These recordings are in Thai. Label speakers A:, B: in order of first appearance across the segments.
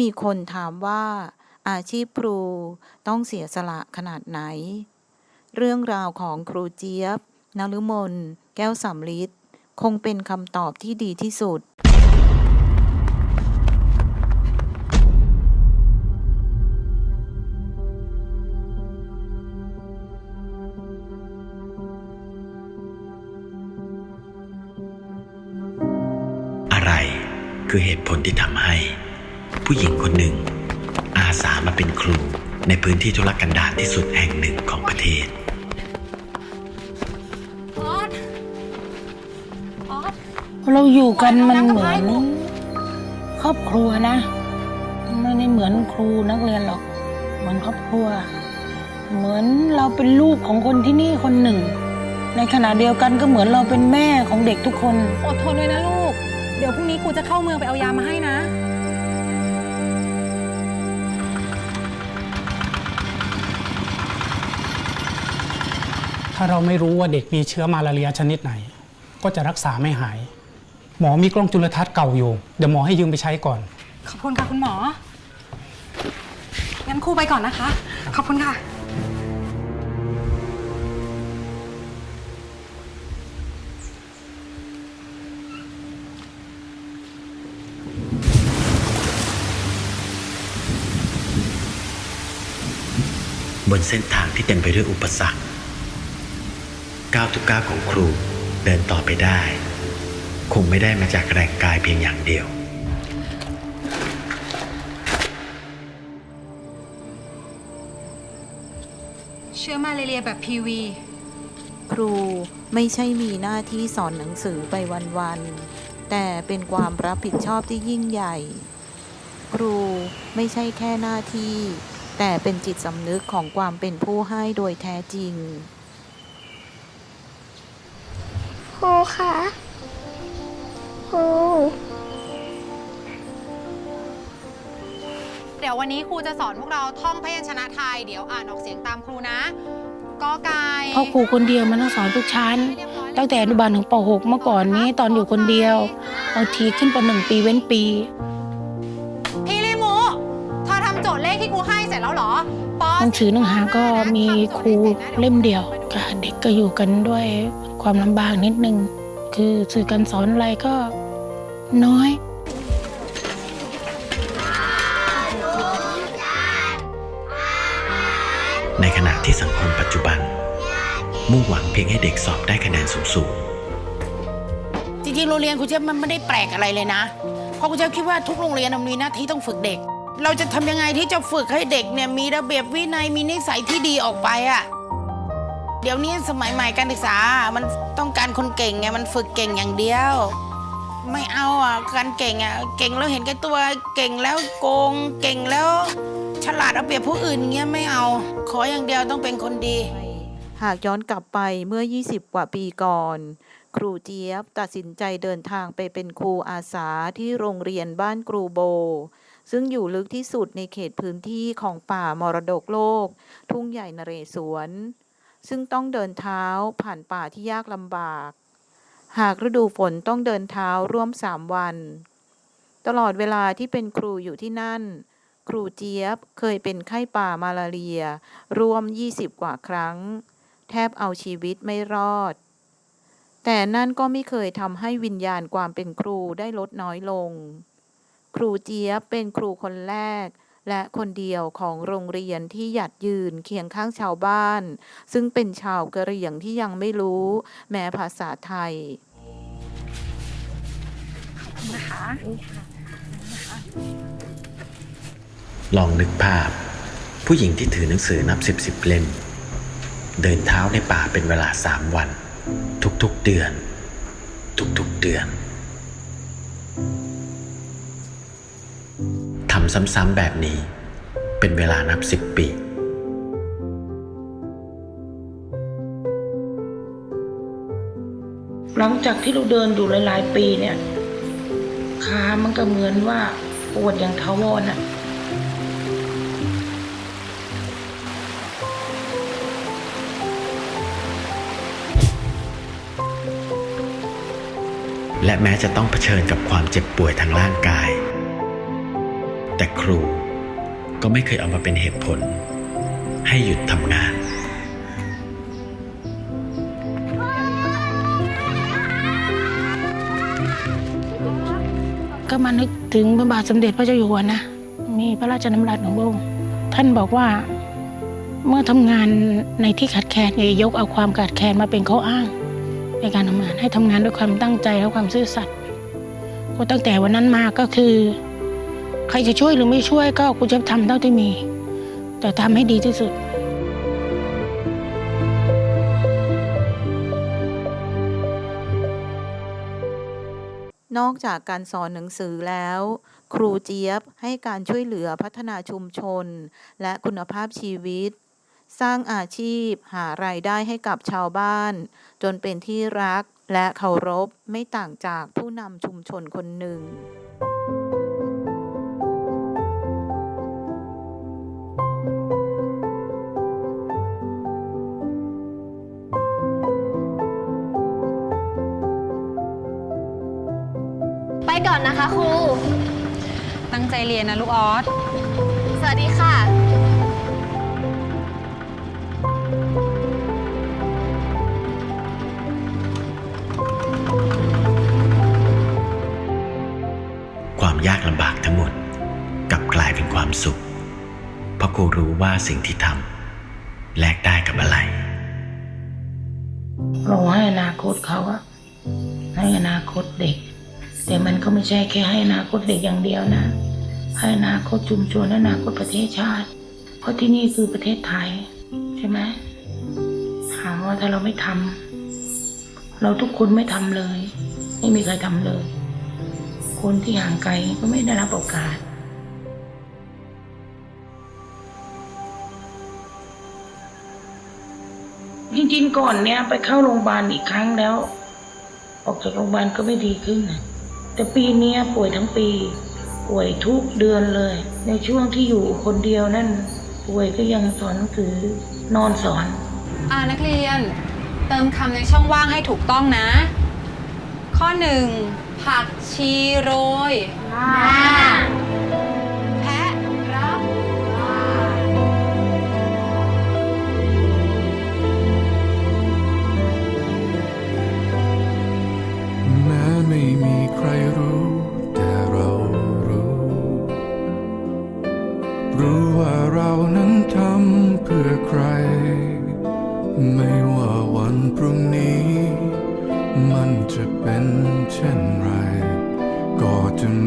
A: มีคนถามว่า อาชีพครูต้องเสียสละขนาดไหน เรื่องราวของครูเจี๊ยบนฤมลแก้วสำลิดคงเป็นคำตอบที่ดีที่สุด
B: อะไรคือเหตุผลที่ทำให้ ผู้หญิงคนหนึ่ง อาสามาเป็นครูในพื้นที่ทุรกันดารที่สุดแห่งหนึ่งของประเทศ
C: ออสออส
D: เราอยู่กันมัน
C: ทำไม
D: เหมือน
C: ทำไม
D: ครอบครัวนะ ไม่ได้เหมือนครูนักเรียนหรอก เหมือนครอบครัว เหมือนเราเป็นลูกของคนที่นี่คนหนึ่ง ในขณะเดียวกันก็เหมือนเราเป็นแม่ของเด็กทุกคน
C: อดทนเลยนะลูก เดี๋ยวพรุ่งนี้ครูจะเข้าเมืองไปเอายามาให้นะ
E: ถ้าเราไม่รู้ว่าเด็กมีเชื้อมาลาเรียชนิดไหน ก็จะรักษาไม่หาย หมอมีกล้องจุลทรรศน์เก่าอยู่ เดี๋ยวหมอให้ยืมไปใช้ก่อน
C: ขอบคุณค่ะคุณหมอ งั้นครูไปก่อนนะคะ ขอบคุณค่ะ
B: บนเส้นทางที่เต็มไปด้วยอุปสรรค ก้าวทุกก้าวของครูเดินต่อไปได้ คงไม่ได้มาจากแรงกายเพียงอย่างเดียว
C: เชื้อมาเรียแบบพีวี
A: ครูไม่ใช่มีหน้าที่สอนหนังสือไปวันๆ แต่เป็นความรับผิดชอบที่ยิ่งใหญ่ ครูไม่ใช่แค่หน้าที่ แต่เป็นจิตสำนึกของความเป็นผู้ให้โดยแท้จริง
F: ครูคะครู
G: เดี๋ยววันนี้ครูจะสอนพวกเราท่องพยัญชนะไทย เดี๋ยวอ่านออกเสียงตามครูนะกอไก่
D: เพราะครูคนเดียวมันต้องสอนทุกชั้น ตั้งแต่อนุบาลถึงป .6 เมื่อก่อนนี้ตอนอยู่คนเดียวบางทีขึ้นป .1 ปีเว้นปี
G: พี่ลิมูเธอทำโจทย์เลขที่ครูให้เสร็จแล้วเหรอป
D: หนังสือหนังหาก็มีครูเล่มเดียวกับเด็กก็อยู่กันด้วย ความลำบากนิดนึง คือสื่อการสอนอะไรก็น้อย
B: ในขณะที่สังคมปัจจุบัน มุ่งหวังเพียงให้เด็กสอบได้คะแนนสูง
D: จริงๆ โรงเรียนครูเจี๊ยบมันไม่ได้แปลกอะไรเลยนะ เพราะครูเจี๊ยบคิดว่าทุกโรงเรียนมันมีหน้าที่ต้องฝึกเด็ก เราจะทำยังไงที่จะฝึกให้เด็กเนี่ยมีระเบียบวินัยมีนิสัยที่ดีออกไปอะ เดี๋ยวนี้สมัยใหม่การศึกษา มันต้องการคนเก่งไง มันฝึกเก่งอย่างเดียว ไม่เอาอะการเก่งอะ เก่งแล้วเห็นแก่ตัว เก่งแล้วโกง เก่งแล้วฉลาดเอาเปรียบผู้อื่นเงี้ยไม่เอา ขออย่างเดียวต้องเป็นคนดี
A: หากย้อนกลับไปเมื่อ 20 กว่าปีก่อน ครูเจี๊ยบตัดสินใจเดินทางไปเป็นครูอาสาที่โรงเรียนบ้านครูโบซึ่งอยู่ลึกที่สุดในเขตพื้นที่ของป่ามรดกโลก ทุ่งใหญ่นเรศวร ซึ่งต้องเดินเท้าผ่านป่าที่ยากลำบาก หากฤดูฝนต้องเดินเท้าร่วมสามวัน ตลอดเวลาที่เป็นครูอยู่ที่นั่น ครูเจี๊ยบเคยเป็นไข้ป่ามาลาเรีย รวม 20 กว่าครั้ง แทบเอาชีวิตไม่รอด แต่นั่นก็ไม่เคยทำให้วิญญาณความเป็นครูได้ลดน้อยลง ครูเจี๊ยบเป็นครูคนแรก และคนเดียวของโรงเรียนที่หยัดยืนเคียงข้างชาวบ้าน ซึ่งเป็นชาวกะเหรี่ยงที่ยังไม่รู้แม้ภาษาไทย
B: ๆลองนึกภาพ ผู้หญิงที่ถือหนังสือนับสิบสิบเล่ม เดินเท้าในป่าเป็นเวลาสามวัน ทุกๆเดือน ทุกๆเดือนทำซ้ำๆแบบนี้ เป็นเวลานับสิบปี
D: หลังจากที่เราเดินอยู่หลาย ๆ ปีเนี่ยขามันก็เหมือนว่าปวดอย่างทาวรอะ
B: และแม้จะต้องเผชิญกับความเจ็บป่วยทางร่างกาย แต่ครูก็ไม่เคยเอามาเป็นเหตุผล ให้หยุดทำงาน
D: ก็มานึกถึงพระบาทสมเด็จพระเจ้าอยู่หัวนะ มีพระราชดำรัสของพระองค์ท่านบอกว่าเมื่อทำงานในที่ขาดแคลนอย่ายกเอาความขาดแคลนมาเป็นข้ออ้าง ในการทำงานให้ทำงานด้วยความตั้งใจและความซื่อสัตย์ก็ตั้งแต่วันนั้นมาก็คือ ใครจะช่วยหรือไม่ช่วยก็กูจะทำเท่าที่มี แต่ทำให้ดีที่สุด
A: นอกจากการสอนหนังสือแล้ว ครูเจี๊ยบให้การช่วยเหลือพัฒนาชุมชน และคุณภาพชีวิต สร้างอาชีพหารายได้ให้กับชาวบ้าน จนเป็นที่รักและเคารพไม่ต่างจากผู้นำชุมชนคนหนึ่ง
F: ก่อนนะคะครู
C: ตั้งใจเรียนนะลูกออส
F: สวัสดีค่ะ
B: ความยากลำบากทั้งหมดกลับกลายเป็นความสุข เพราะครูรู้ว่าสิ่งที่ทำแลกได้กับอะไร
D: เราให้อนาคตเขาอะให้อนาคตเด็ก แต่มันก็ไม่ใช่แค่ให้อนาคตเด็กอย่างเดียวนะ ให้อนาคตชุมชนอนาคตประเทศชาติ เพราะที่นี่คือประเทศไทย ใช่ไหมถามว่าถ้าเราไม่ทำเราทุกคนไม่ทำเลย ไม่มีใครทำเลย คนที่ห่างไกลก็ไม่ได้รับโอกาสจริงๆก่อนเนี้ยไปเข้าโรงพยาบาลอีกครั้งแล้ว ออกจากโรงพยาบาลก็ไม่ดีขึ้นนะ แต่ปีเนี้ยป่วยทั้งปี ป่วยทุกเดือนเลย ในช่วงที่อยู่คนเดียวนั่น ป่วยก็ยังสอนหนังสือนอนสอน
C: อ่านักเรียน เติมคำในช่องว่างให้ถูกต้องนะ ข้อหนึ่งผักชีโรยแพ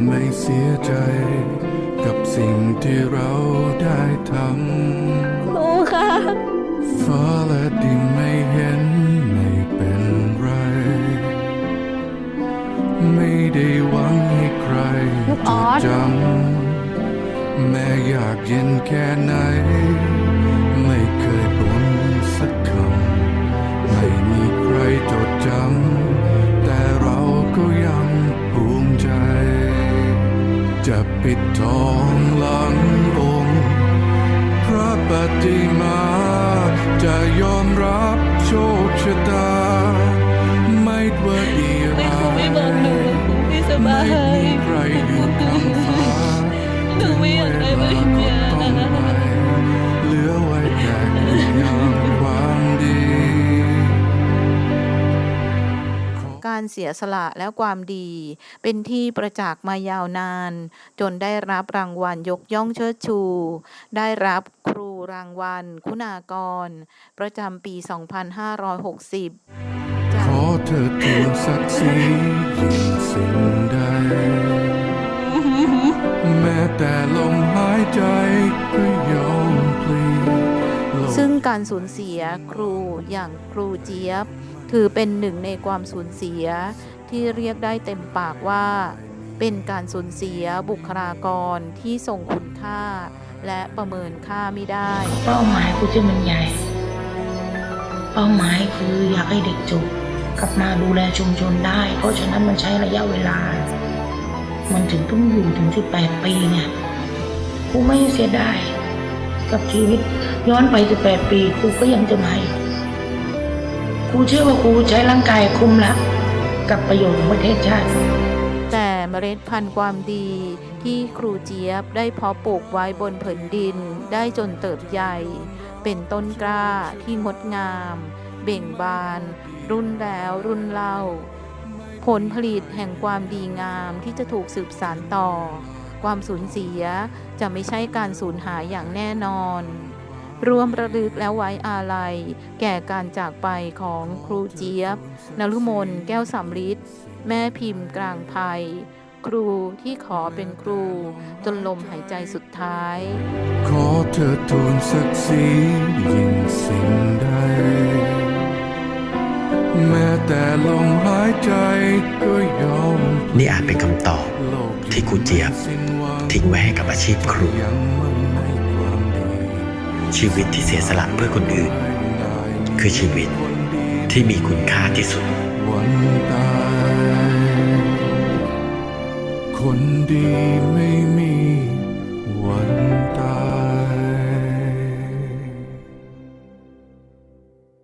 H: ไม่เสียใจ กับสิ่งที่เราได้ทำ
F: ครูค่ะ
H: ฟ้าและดินไม่เห็นไม่เป็นไร ไม่ได้หวังให้ใคร
F: ลูกอ
H: จ
F: อ
H: ด
F: ส
H: จำแม้อยากเย็นแค่ไหน ไม่เคยบ่นสักคำไม่มีใครจดจำ จะปิดทองหลังองค์ พระปฏิมาจะยอมรับโชคชะตา ไม่ว่าดีร้าย
F: ไม่บอกหนูครูไม่สบาย
H: เสี
A: ยสละและความดี เป็นที่ประจักษ์มายาวนาน จนได้รับรางวัลยกย่องเชิดชู ได้รับครูรางวัล คุณากร ประจำปี 2560จาก
H: ขอเธอทูลศักดิ์ศรียิ่งสิ่งใด แม้แต่ลมหายใจก็ยอมพลีโลก
A: ซึ่งการสูญเสียครูอย่างครูเจี๊ยบ ถือเป็นหนึ่งในความสูญเสียที่เรียกได้เต็มปากว่า เป็นการสูญเสียบุคลากรที่ทรงคุณค่า และประเมินค่าไม่ได้
D: เป้าหมายกูที่มันใหญ่ เป้าหมายคืออยากให้เด็กจบกลับมาดูแลชุมชนได้ เพราะฉะนั้นมันใช้ระยะเวลา มันถึงต้องอยู่ถึง 18 ปีเนี่ยกูไม่เสียดายกับชีวิตย้อนไป 18 ปีกูก็ยังจะมาอีก กูเชื่อว่ากูใช้ร่างกายคุ้มละกับประโยชน์ของประเทศชาติ
A: แต่มเมล็ดพันธุ์ความดีที่ครูเจี๊ยบได้เพาะปลูกไว้บนผืนดินได้จนเติบใหญ่ เป็นต้นกล้าที่งดงาม เบ่งบาน รุ่นแล้วรุ่นเล่า ผลผลิตแห่งความดีงามที่จะถูกสืบสานต่อ ความสูญเสียจะไม่ใช่การสูญหายอย่างแน่นอน ร่วมระลึกแล้วไว้อาลัย แก่การจากไปของครูเจี๊ยบนลุมนแก้วสำริดแม่พิมพ์กลางภัย ครูที่ขอเป็นครู จนลมหายใจสุดท้าย
H: ขอเธอทูลศักดิ์ศรียิ่งสิ่งใด แม้แต่ลมหายใจก็ยอม
B: นี่อาจเป็นคำตอบ
H: โลก
B: ที่ครูเจี๊ยบ
H: สิ้นหวัง
B: ทิ้งไว้ให้กับอาชีพครู ชีวิตที่เสียสละเพื่อคนอื่น คือชีวิตที่มีคุณค่าที่สุด
H: วันตาย คนดีไม่มี